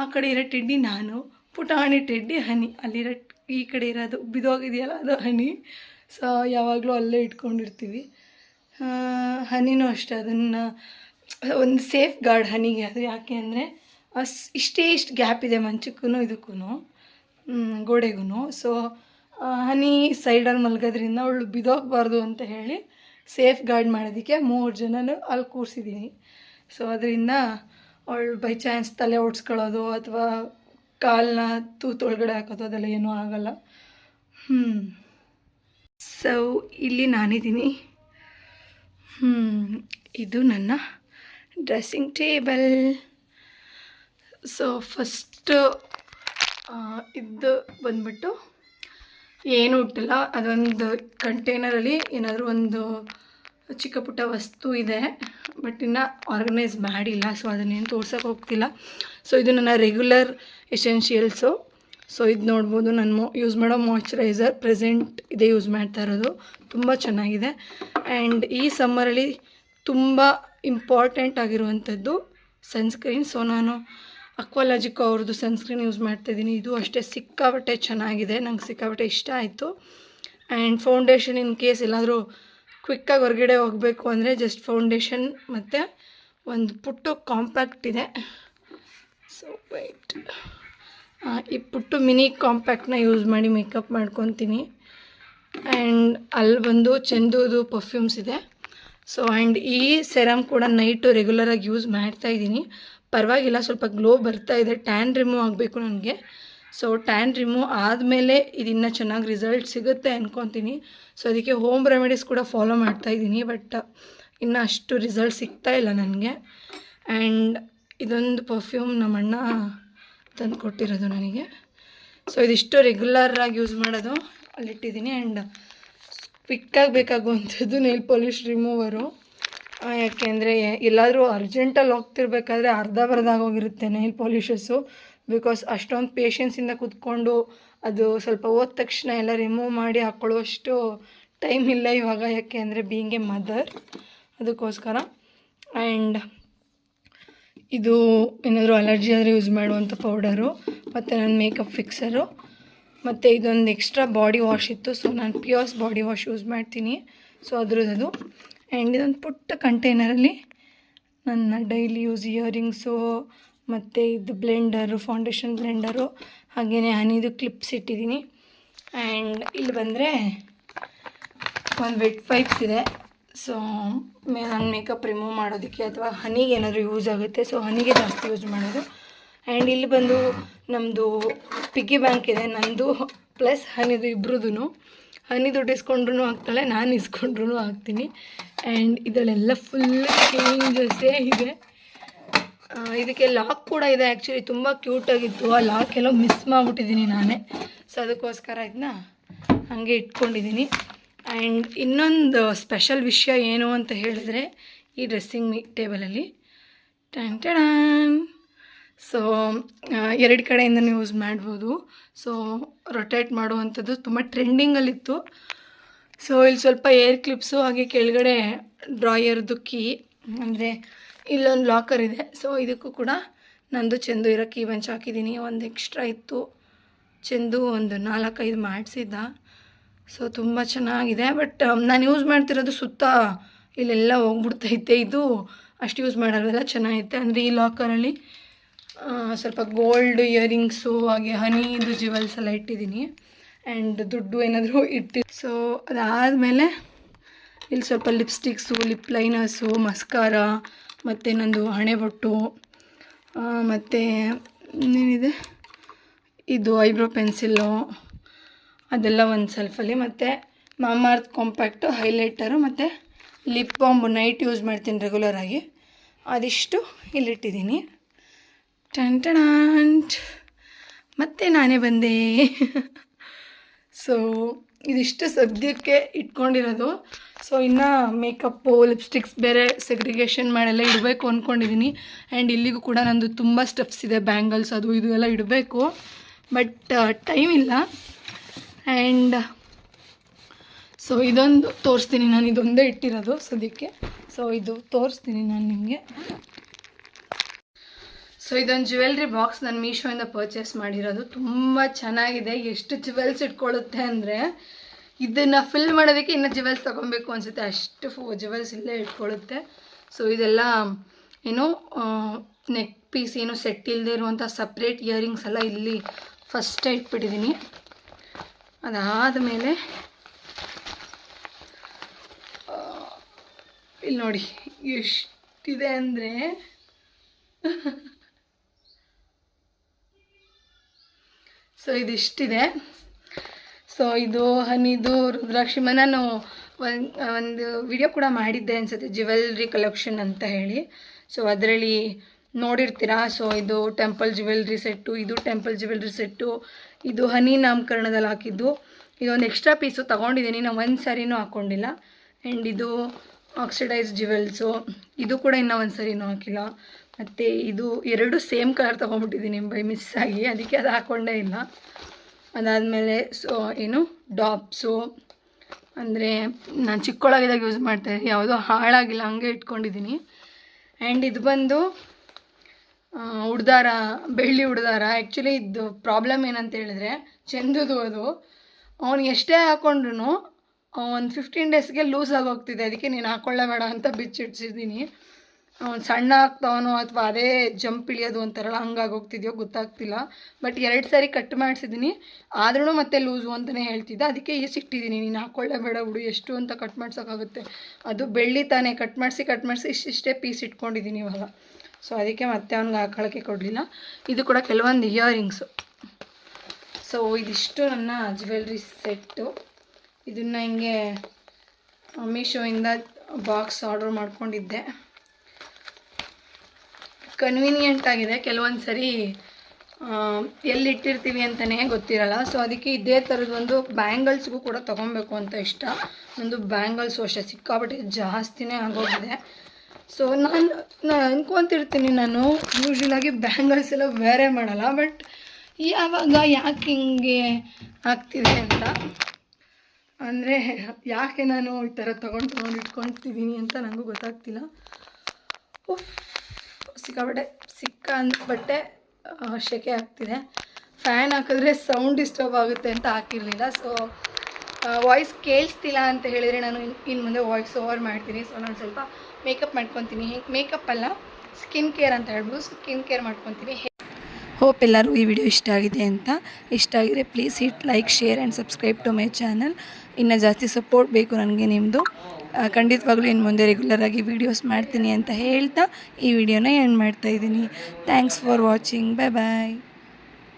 ಆ ಕಡೆ ಇರೋ ಟೆಡ್ಡಿ ನಾನು. ಪುಟಾಣಿ ಟೆಡ್ಡಿ ಹನಿ. ಅಲ್ಲಿರೋ ಈ ಕಡೆ ಇರೋದು. ಬಿದೋಗಿದೆಯಲ್ಲ ಅದು ಹನಿ. ಸೊ ಯಾವಾಗಲೂ ಅಲ್ಲೇ ಇಟ್ಕೊಂಡಿರ್ತೀವಿ. ಹನಿನೂ ಅಷ್ಟೆ. ಅದನ್ನು ಒಂದು ಸೇಫ್ ಗಾರ್ಡ್ ಹನಿಗೆ. ಅದು ಯಾಕೆ ಅಂದರೆ ಇಷ್ಟೇ ಇಷ್ಟು ಗ್ಯಾಪ್ ಇದೆ ಮಂಚಕ್ಕೂ ಇದಕ್ಕೂ ಗೋಡೆಗೂ ಸೊ ಹನಿ ಸೈಡಲ್ಲಿ ಮಲಗೋದ್ರಿಂದ ಅವಳು ಬಿದೋಗಬಾರ್ದು ಅಂತ ಹೇಳಿ ಸೇಫ್ ಗಾರ್ಡ್ ಮಾಡೋದಕ್ಕೆ ಮೂರು ಜನನು ಅಲ್ಲಿ ಕೂರಿಸಿದ್ದೀನಿ. ಸೊ ಅದರಿಂದ ಅವಳು ಬೈ ಚಾನ್ಸ್ ತಲೆ ಓಡಿಸ್ಕೊಳ್ಳೋದು ಅಥವಾ ಕಾಲನ್ನ ತೂತೊಳಗಡೆ ಹಾಕೋದು ಅದೆಲ್ಲ ಏನೂ ಆಗಲ್ಲ. ಹ್ಞೂ ಸೊ ಇಲ್ಲಿ ನಾನಿದ್ದೀನಿ. ಹ್ಞೂ ಇದು ನನ್ನ ಡ್ರೆಸ್ಸಿಂಗ್ ಟೇಬಲ್ ಸೊ ಫಸ್ಟು ಇದು ಬಂದ್ಬಿಟ್ಟು ಏನು ಇಟ್ಟಿಲ್ಲ ಅದೊಂದು ಕಂಟೈನರಲ್ಲಿ ಏನಾದರೂ ಒಂದು ಚಿಕ್ಕ ಪುಟ್ಟ ವಸ್ತು ಇದೆ ಬಟ್ ಇನ್ನು ಆರ್ಗನೈಸ್ ಮಾಡಿಲ್ಲ. ಸೊ ಅದನ್ನೇನು ತೋರ್ಸೋಕೆ ಹೋಗ್ತಿಲ್ಲ. ಸೊ ಇದು ನನ್ನ ರೆಗ್ಯುಲರ್ ಎಸೆನ್ಷಿಯಲ್ಸು ಸೊ ಇದು ನೋಡ್ಬೋದು ನಾನು ಯೂಸ್ ಮಾಡೋ ಮಾಯ್ಚರೈಸರ್ ಪ್ರೆಸೆಂಟ್ ಇದೇ ಯೂಸ್ ಮಾಡ್ತಾ ಇರೋದು. ತುಂಬ ಚೆನ್ನಾಗಿದೆ. ಆ್ಯಂಡ್ ಈ ಸಮ್ಮರಲ್ಲಿ ತುಂಬ ಇಂಪಾರ್ಟೆಂಟ್ ಆಗಿರುವಂಥದ್ದು ಸನ್ಸ್ಕ್ರೀನ್ ಸೊ ನಾನು ಅಕ್ವಾಲಾಜಿಕೋ ಅವ್ರದ್ದು ಸನ್ಸ್ಕ್ರೀನ್ ಯೂಸ್ ಮಾಡ್ತಾಯಿದ್ದೀನಿ ಇದು ಅಷ್ಟೇ ಸಿಕ್ಕಾಪಟ್ಟೆ ಚೆನ್ನಾಗಿದೆ. ನಂಗೆ ಸಿಕ್ಕಾಪಟ್ಟೆ ಇಷ್ಟ ಆಯಿತು. ಆ್ಯಂಡ್ ಫೌಂಡೇಶನ್ ಇನ್ ಕೇಸ್ ಎಲ್ಲಾದರೂ ಕ್ವಿಕ್ಕಾಗಿ ಹೊರಗಡೆ ಹೋಗಬೇಕು ಅಂದರೆ ಜಸ್ಟ್ ಫೌಂಡೇಶನ್ ಮತ್ತು ಒಂದು ಪುಟ್ಟು ಕಾಂಪ್ಯಾಕ್ಟ್ ಇದೆ. ಸೊ ವೈಟ್ ಈ ಪುಟ್ಟು ಮಿನಿ ಕಾಂಪ್ಯಾಕ್ಟ್ನ ಯೂಸ್ ಮಾಡಿ ಮೇಕಪ್ ಮಾಡ್ಕೊತೀನಿ. ಆ್ಯಂಡ್ ಅಲ್ಲಿ ಬಂದು ಚೆಂದೂದು ಪರ್ಫ್ಯೂಮ್ಸ್ ಇದೆ. ಸೊ ಆ್ಯಂಡ್ ಈ ಸೆರಮ್ ಕೂಡ ನೈಟು ರೆಗ್ಯುಲರಾಗಿ ಯೂಸ್ ಮಾಡ್ತಾ ಇದ್ದೀನಿ. ಪರವಾಗಿಲ್ಲ, ಸ್ವಲ್ಪ ಗ್ಲೋ ಬರ್ತಾ ಇದೆ ಟ್ಯಾನ್ ರಿಮೂವ್ ಆಗಬೇಕು ನನಗೆ. ಸೊ ಟ್ಯಾನ್ ರಿಮೂವ್ ಆದಮೇಲೆ ಇದನ್ನು ಚೆನ್ನಾಗಿ ರಿಸಲ್ಟ್ ಸಿಗುತ್ತೆ ಅಂದ್ಕೊತೀನಿ ಸೊ ಅದಕ್ಕೆ ಹೋಮ್ ರೆಮಿಡೀಸ್ ಕೂಡ ಫಾಲೋ ಮಾಡ್ತಾ ಇದ್ದೀನಿ ಬಟ್ ಇನ್ನು ಅಷ್ಟು ರಿಸಲ್ಟ್ ಸಿಗ್ತಾ ಇಲ್ಲ ನನಗೆ. ಆ್ಯಂಡ್ ಇದೊಂದು ಪರ್ಫ್ಯೂಮ್ ನಮ್ಮ ಅಣ್ಣ ತಂದು ಕೊಟ್ಟಿರೋದು ನನಗೆ. ಸೊ ಇದಿಷ್ಟು ರೆಗ್ಯುಲರಾಗಿ ಯೂಸ್ ಮಾಡೋದು ಅಲ್ಲಿಟ್ಟಿದ್ದೀನಿ. ಆ್ಯಂಡ್ ಕ್ವಿಕ್ಕಾಗಿ ಬೇಕಾಗುವಂಥದ್ದು ನೈಲ್ ಪಾಲಿಷ್ ರಿಮೂವರು ಯಾಕೆಂದರೆ ಎಲ್ಲಾದರೂ ಅರ್ಜೆಂಟಲ್ಲಿ ಹೋಗ್ತಿರ್ಬೇಕಾದ್ರೆ ಅರ್ಧ ಬರ್ದಾಗೋಗಿರುತ್ತೆ ನೈಲ್ ಪಾಲಿಷಸ್ಸು ಬಿಕಾಸ್ ಅಷ್ಟೊಂದು ಪೇಷನ್ಸಿಂದ ಕೂತ್ಕೊಂಡು ಅದು ಸ್ವಲ್ಪ ಹೋದ ತಕ್ಷಣ ಎಲ್ಲ ರಿಮೂವ್ ಮಾಡಿ ಹಾಕ್ಕೊಳ್ಳುವಷ್ಟು ಟೈಮ್ ಇಲ್ಲ ಇವಾಗ. ಯಾಕೆ ಅಂದರೆ ಬೀಯಿಂಗ್ ಎ ಮದರ್ ಅದಕ್ಕೋಸ್ಕರ. ಆ್ಯಂಡ್ ಇದು ಏನಾದರೂ ಅಲರ್ಜಿ ಆದರೆ ಯೂಸ್ ಮಾಡುವಂಥ ಪೌಡರು ಮತ್ತು ನನ್ನ ಮೇಕಪ್ ಫಿಕ್ಸರು ಮತ್ತು ಇದೊಂದು ಎಕ್ಸ್ಟ್ರಾ ಬಾಡಿ ವಾಶ್ ಇತ್ತು. ಸೊ ನಾನು ಪ್ಯೂರ್ಸ್ ಬಾಡಿ ವಾಶ್ ಯೂಸ್ ಮಾಡ್ತೀನಿ. ಸೊ ಅದ್ರದ್ದು ಆ್ಯಂಡ್ ಇದೊಂದು ಪುಟ್ಟ ಕಂಟೈನರಲ್ಲಿ ನನ್ನ ಡೈಲಿ ಯೂಸ್ ಇಯರಿಂಗ್ಸು ಮತ್ತು ಇದು ಬ್ಲೆಂಡರು, ಫೌಂಡೇಶನ್ ಬ್ಲೆಂಡರು ಹಾಗೆಯೇ ಹನಿದು ಕ್ಲಿಪ್ಸ್ ಇಟ್ಟಿದ್ದೀನಿ. ಆ್ಯಂಡ್ ಇಲ್ಲಿ ಬಂದರೆ ಒಂದು ವೆಟ್ ಪೈಪ್ಸ್ ಇದೆ. ಸೊ, ಮೇ ನನ್ನ ಮೇಕಪ್ ರಿಮೂವ್ ಮಾಡೋದಕ್ಕೆ ಅಥವಾ ಹನಿಗೆ ಏನಾದರೂ ಯೂಸ್ ಆಗುತ್ತೆ. ಸೊ, ಹನಿಗೆ ಜಾಸ್ತಿ ಯೂಸ್ ಮಾಡೋದು. ಆ್ಯಂಡ್ ಇಲ್ಲಿ ಬಂದು ನಮ್ಮದು ಪಿಗ್ಗಿ ಬ್ಯಾಂಕ್ ಇದೆ. ನಂದು ಪ್ಲಸ್ ಹನಿದು ಇಬ್ರದ್ದು ಹನಿ ದುಡ್ಡು ಹಾಕ್ತಾಳೆ ನಾನು ಇಸ್ಕೊಂಡ್ರೂ ಹಾಕ್ತೀನಿ ಆ್ಯಂಡ್ ಇದರಲ್ಲೆಲ್ಲ ಫುಲ್ ಚೇಂಜಸ್ಸೇ ಇದೆ. ಇದಕ್ಕೆ ಲಾಕ್ ಕೂಡ ಇದೆ ಆ್ಯಕ್ಚುಲಿ ತುಂಬ ಕ್ಯೂಟಾಗಿತ್ತು ಆ ಲಾಕ್ ಎಲ್ಲೋ ಮಿಸ್ ಮಾಡಿಬಿಟ್ಟಿದ್ದೀನಿ ನಾನೇ. ಸೊ ಅದಕ್ಕೋಸ್ಕರ ಇದನ್ನ ಹಾಗೆ ಇಟ್ಕೊಂಡಿದ್ದೀನಿ. ಆ್ಯಂಡ್ ಇನ್ನೊಂದು ಸ್ಪೆಷಲ್ ವಿಷಯ ಏನು ಅಂತ ಹೇಳಿದ್ರೆ ಈ ಡ್ರೆಸ್ಸಿಂಗ್ ಟೇಬಲಲ್ಲಿ ಟ್ಯಾನ್ ಟ್ಯಾನ್ ಸೊ ಎರಡು ಕಡೆಯಿಂದನೂ ಯೂಸ್ ಮಾಡ್ಬೋದು. ಸೊ ರೊಟೇಟ್ ಮಾಡುವಂಥದ್ದು ತುಂಬ ಟ್ರೆಂಡಿಂಗಲ್ಲಿತ್ತು ಸೊ ಇಲ್ಲಿ ಸ್ವಲ್ಪ ಏರ್ ಕ್ಲಿಪ್ಸು ಹಾಗೆ ಕೆಳಗಡೆ ಡ್ರಾಯರ್ದು ಕೀ ಅಂದರೆ ಇಲ್ಲೊಂದು ಲಾಕರ್ ಇದೆ. ಸೊ ಇದಕ್ಕೂ ಕೂಡ ನಂದು ಚೆಂದು ಇರೋ ಕೀ ಬಂಚ್ ಹಾಕಿದ್ದೀನಿ. ಒಂದು ಎಕ್ಸ್ಟ್ರಾ ಇತ್ತು. ಚೆಂದು ಒಂದು ನಾಲ್ಕೈದು ಮಾಡಿಸಿದ್ದ ಸೊ ತುಂಬ ಚೆನ್ನಾಗಿದೆ. ಬಟ್ ನಾನು ಯೂಸ್ ಮಾಡ್ತಿರೋದು ಸುತ್ತ ಇಲ್ಲೆಲ್ಲ ಹೋಗ್ಬಿಡ್ತೈತೆ. ಇದು ಅಷ್ಟು ಯೂಸ್ ಮಾಡೋದೆಲ್ಲ ಚೆನ್ನಾಗೈತೆ. ಅಂದರೆ ಈ ಲಾಕರಲ್ಲಿ ಸ್ವಲ್ಪ ಗೋಲ್ಡ್ ಇಯರಿಂಗ್ಸು ಹಾಗೆ ಹನಿದು ಜ್ಯುವೆಲ್ಸ್ ಎಲ್ಲ ಇಟ್ಟಿದ್ದೀನಿ. ಆ್ಯಂಡ್ ದುಡ್ಡು ಏನಾದರೂ ಇಟ್ಟಿ ಸೊ ಅದಾದಮೇಲೆ ಇಲ್ಲಿ ಸ್ವಲ್ಪ ಲಿಪ್ಸ್ಟಿಕ್ಸು ಲಿಪ್ ಲೈನರ್ಸು ಮಸ್ಕಾರ ಮತ್ತು ನಂದು ಹಣೆಬೊಟ್ಟು ಮತ್ತು ಇನ್ನೇನಿದೆ? ಇದು ಐಬ್ರೋ ಪೆನ್ಸಿಲ್ಲು ಅದೆಲ್ಲ ಒಂದು ಸೆಲ್ಫಲ್ಲಿ ಮತ್ತು ಮಾಮಾರ್ತ್ ಕಾಂಪ್ಯಾಕ್ಟು ಹೈಲೈಟರು ಮತ್ತು ಲಿಪ್ ಬಾಂಬ್ ನೈಟ್ ಯೂಸ್ ಮಾಡ್ತೀನಿ ರೆಗ್ಯುಲರಾಗಿ ಅದಿಷ್ಟು ಇಲ್ಲಿಟ್ಟಿದ್ದೀನಿ. ಟನ್ ಟಣಾಂಟ್ ಮತ್ತೆ ನಾನೇ ಬಂದೆ. ಸೊ ಇದಿಷ್ಟು ಸದ್ಯಕ್ಕೆ ಇಟ್ಕೊಂಡಿರೋದು. ಸೊ ಇನ್ನು ಮೇಕಪ್ಪು, ಲಿಪ್ಸ್ಟಿಕ್ಸ್ ಬೇರೆ ಸೆಗ್ರಿಗೇಷನ್ ಮಾಡೆಲ್ಲ ಇಡಬೇಕು ಅಂದ್ಕೊಂಡಿದ್ದೀನಿ ಆ್ಯಂಡ್ ಇಲ್ಲಿಗೂ ಕೂಡ ನಂದು ತುಂಬ ಸ್ಟೆಪ್ಸ್ ಇದೆ ಬ್ಯಾಂಗಲ್ಸ್ ಅದು ಇದು ಎಲ್ಲ ಇಡಬೇಕು. ಬಟ್ ಟೈಮ್ ಇಲ್ಲ. ಆ್ಯಂಡ್ ಸೊ ಇದೊಂದು ತೋರಿಸ್ತೀನಿ ನಾನು, ಇದೊಂದೇ ಇಟ್ಟಿರೋದು ಸದ್ಯಕ್ಕೆ. ಸೊ ಇದು ತೋರಿಸ್ತೀನಿ ನಾನು ನಿಮಗೆ. ಸೊ ಇದೊಂದು ಜ್ಯುವೆಲ್ರಿ ಬಾಕ್ಸ್ ನಾನು ಮೀಶೋಯಿಂದ ಪರ್ಚೇಸ್ ಮಾಡಿರೋದು. ತುಂಬ ಚೆನ್ನಾಗಿದೆ. ಎಷ್ಟು ಜ್ಯುವೆಲ್ಸ್ ಇಟ್ಕೊಳ್ಳುತ್ತೆ ಅಂದರೆ ಇದನ್ನು ಫಿಲ್ ಮಾಡೋದಕ್ಕೆ ಇನ್ನೂ ಜ್ಯುವೆಲ್ಸ್ ತೊಗೊಬೇಕು ಅನಿಸುತ್ತೆ. ಅಷ್ಟು ಫೋ ಜ್ಯುವೆಲ್ಸ್ ಇಲ್ಲೇ ಇಟ್ಕೊಳ್ಳುತ್ತೆ. ಸೊ ಇದೆಲ್ಲ ಏನು ನೆಕ್ ಪೀಸ್ ಏನು ಸೆಟ್ ಇಲ್ಲದೆ ಇರುವಂಥ ಸಪ್ರೇಟ್ ಇಯರಿಂಗ್ಸ್ ಎಲ್ಲ ಇಲ್ಲಿ ಫಸ್ಟೇ ಇಟ್ಬಿಟ್ಟಿದ್ದೀನಿ. ಅದಾದ ಮೇಲೆ ಇಲ್ಲಿ ನೋಡಿ, ಎಷ್ಟಿದೆ ಅಂದರೆ ಸೊ ಇದಿಷ್ಟಿದೆ. ಸೊ ಇದು ಹನಿದು, ರುದ್ರಾಕ್ಷಿ ನಾನು ಒಂದು ಒಂದು ವಿಡಿಯೋ ಕೂಡ ಮಾಡಿದ್ದೆ ಅನಿಸುತ್ತೆ ಜ್ಯುವೆಲ್ರಿ ಕಲೆಕ್ಷನ್ ಅಂತ ಹೇಳಿ. ಸೊ ಅದರಲ್ಲಿ ನೋಡಿರ್ತೀರಾ? ಸೊ ಇದು ಟೆಂಪಲ್ ಜ್ಯುವೆಲ್ರಿ ಸೆಟ್ಟು ಇದು ಟೆಂಪಲ್ ಜ್ಯುವೆಲ್ರಿ ಸೆಟ್ಟು ಇದು ಹನಿ ನಾಮಕರಣದಲ್ಲಿ ಹಾಕಿದ್ದು. ಇದೊಂದು ಎಕ್ಸ್ಟ್ರಾ ಪೀಸು ತೊಗೊಂಡಿದ್ದೀನಿ ನಾನು ಒಂದು ಸಾರಿನೂ ಹಾಕ್ಕೊಂಡಿಲ್ಲ ಆ್ಯಂಡ್ ಇದು ಆಕ್ಸಿಡೈಸ್ ಜ್ಯುವೆಲ್ಸು ಇದು ಕೂಡ ಇನ್ನೂ ಒಂದು ಸರಿನೂ ಹಾಕಿಲ್ಲ. ಮತ್ತು ಇದು ಎರಡು ಸೇಮ್ ಕಲರ್ ತೊಗೊಂಡ್ಬಿಟ್ಟಿದ್ದೀನಿ ಬೈ ಮಿಸ್ ಆಗಿ, ಅದಕ್ಕೆ ಅದು ಹಾಕ್ಕೊಂಡೇ ಇಲ್ಲ. ಅದಾದಮೇಲೆ ಸೊ ಏನು ಡಾಪ್ಸು ಅಂದರೆ ನಾನು ಚಿಕ್ಕೊಳಗಿದಾಗ ಯೂಸ್ ಮಾಡ್ತಾಯಿದ್ದೆ ಯಾವುದೋ ಹಾಳಾಗಿಲ್ಲ, ಹಂಗೆ ಇಟ್ಕೊಂಡಿದ್ದೀನಿ. ಆ್ಯಂಡ್ ಇದು ಬಂದು ಉಡ್ದಾರ, ಬೆಳ್ಳಿ ಉಡ್ದಾರ. ಆ್ಯಕ್ಚುಲಿ ಇದು ಪ್ರಾಬ್ಲಮ್ ಏನಂತ ಹೇಳಿದ್ರೆ, ಚೆಂದದು ಅದು. ಅವನು ಎಷ್ಟೇ ಹಾಕ್ಕೊಂಡ್ರು ಒಂದು ಫಿಫ್ಟೀನ್ ಡೇಸ್ಗೆ ಲೂಸ್ ಆಗೋಗ್ತಿದೆ. ಅದಕ್ಕೆ ನೀನು ಹಾಕ್ಕೊಳ್ಳೇಬೇಡ ಅಂತ ಬಿಚ್ಚಿಡ್ಸಿದ್ದೀನಿ ಅವ್ನು ಸಣ್ಣ ಆಗ್ತಾವನೋ ಅಥವಾ ಅದೇ ಜಂಪ್ ಇಳಿಯೋದು ಅಂತಾರಲ್ಲ ಹಂಗಾಗೋಗ್ತಿದ್ಯೋ ಗೊತ್ತಾಗ್ತಿಲ್ಲ. ಬಟ್ ಎರಡು ಸಾರಿ ಕಟ್ ಮಾಡಿಸಿದ್ದೀನಿ ಆದ್ರೂ ಮತ್ತೆ ಲೂಸು ಅಂತಲೇ ಹೇಳ್ತಿದ್ದೆ. ಅದಕ್ಕೆ ಈ ಸಿಟ್ಟಿದ್ದೀನಿ ನೀನು ಹಾಕ್ಕೊಳ್ಳೇಬೇಡ ಬಿಡು ಎಷ್ಟು ಅಂತ ಕಟ್ ಮಾಡ್ಸೋಕ್ಕಾಗುತ್ತೆ ಅದು ಬೆಳ್ಳಿ ತಾನೇ. ಕಟ್ ಮಾಡಿಸಿ ಕಟ್ ಮಾಡಿಸಿ ಇಷ್ಟಿಷ್ಟೇ ಪೀಸ್ ಇಟ್ಕೊಂಡಿದ್ದೀನಿ ಇವಾಗ. ಸೊ ಅದಕ್ಕೆ ಮತ್ತೆ ಅವ್ನಿಗೆ ಹಾಕೊಳ್ಳೋಕ್ಕೆ ಕೊಡಲಿಲ್ಲ. ಇದು ಕೂಡ ಕೆಲವೊಂದು ಇಯರಿಂಗ್ಸು. ಸೊ ಇದಿಷ್ಟು ನನ್ನ ಜ್ಯುವೆಲ್ರಿ ಸೆಟ್ಟು. ಇದನ್ನು ಹಿಂಗೆ ಮೀಶೋಯಿಂದ ಬಾಕ್ಸ್ ಆರ್ಡ್ರ್ ಮಾಡ್ಕೊಂಡಿದ್ದೆ. ಕನ್ವೀನಿಯೆಂಟ್ ಆಗಿದೆ. ಕೆಲವೊಂದು ಸರಿ ಎಲ್ಲಿಟ್ಟಿರ್ತೀವಿ ಅಂತಲೇ ಗೊತ್ತಿರಲ್ಲ. ಸೊ ಅದಕ್ಕೆ ಇದೇ ಥರದ್ದು ಒಂದು ಬ್ಯಾಂಗಲ್ಸ್ಗೂ ಕೂಡ ತೊಗೊಬೇಕು ಅಂತ ಇಷ್ಟ. ಒಂದು ಬ್ಯಾಂಗಲ್ಸ್ ಅಷ್ಟೇ ಸಿಕ್ಕಾಪಟ್ಟೆ ಜಾಸ್ತಿನೇ ಆಗೋಗಿದೆ. ಸೊ ನಾನು ನಾನು ಅನ್ಕೊತಿರ್ತೀನಿ ನಾನು ಯೂಶ್ವಲಾಗಿ ಬ್ಯಾಂಗಲ್ಸ್ ಎಲ್ಲ ಬೇರೆ ಮಾಡಲ್ಲ. ಬಟ್ ಯಾವಾಗ ಯಾಕೆ ಹಿಂಗೆ ಆಗ್ತಿದೆ ಅಂತ. ಅಂದರೆ, ಯಾಕೆ ನಾನು ಈ ಥರ ತೊಗೊಂಡು ತೊಗೊಂಡು ಇಟ್ಕೊಳ್ತಿದ್ದೀನಿ ಅಂತ ನನಗೂ ಗೊತ್ತಾಗ್ತಿಲ್ಲ. ಉಫ್, ಸಿಕ್ಕಾಪಟ್ಟೆ ಸಿಕ್ಕ ಬಟ್ಟೆ ಶೆಕೆ ಆಗ್ತಿದೆ. ಫ್ಯಾನ್ ಹಾಕಿದ್ರೆ ಸೌಂಡ್ ಡಿಸ್ಟರ್ಬ್ ಆಗುತ್ತೆ ಅಂತ ಹಾಕಿರಲಿಲ್ಲ. ಸೊ ವಾಯ್ಸ್ ಕೇಳಿಸ್ತಿಲ್ಲ ಅಂತ ಹೇಳಿದರೆ ನಾನು ಇನ್ನು ಮುಂದೆ ವಾಯ್ಸ್ ಓವರ್ ಮಾಡ್ತೀನಿ. ಸೊ ನಾನು ಸ್ವಲ್ಪ ಮೇಕಪ್ ಮಾಡ್ಕೊತೀನಿ. ಮೇಕಪ್ ಅಲ್ಲ ಸ್ಕಿನ್ ಕೇರ್ ಅಂತ ಹೇಳ್ಬೋದು. ಸ್ಕಿನ್ ಕೇರ್ ಮಾಡ್ಕೊತೀನಿ. ಹೋಪ್ ಎಲ್ಲರೂ ಈ ವಿಡಿಯೋ ಇಷ್ಟ ಆಗಿದೆ ಅಂತ. ಇಷ್ಟ ಆಗಿದ್ರೆ please hit like share and subscribe to my channel ಇನ್ನು ಜಾಸ್ತಿ ಸಪೋರ್ಟ್ ಬೇಕು ನನಗೆ ನಿಮ್ಮದು ಖಂಡಿತವಾಗ್ಲೂ ಇನ್ನು ಮುಂದೆ ರೆಗ್ಯುಲರಾಗಿ ವೀಡಿಯೋಸ್ ಮಾಡ್ತೀನಿ ಅಂತ ಹೇಳ್ತಾ ಈ ವಿಡಿಯೋನ ಎಂಡ್ ಮಾಡ್ತಾಯಿದ್ದೀನಿ thanks for watching bye bye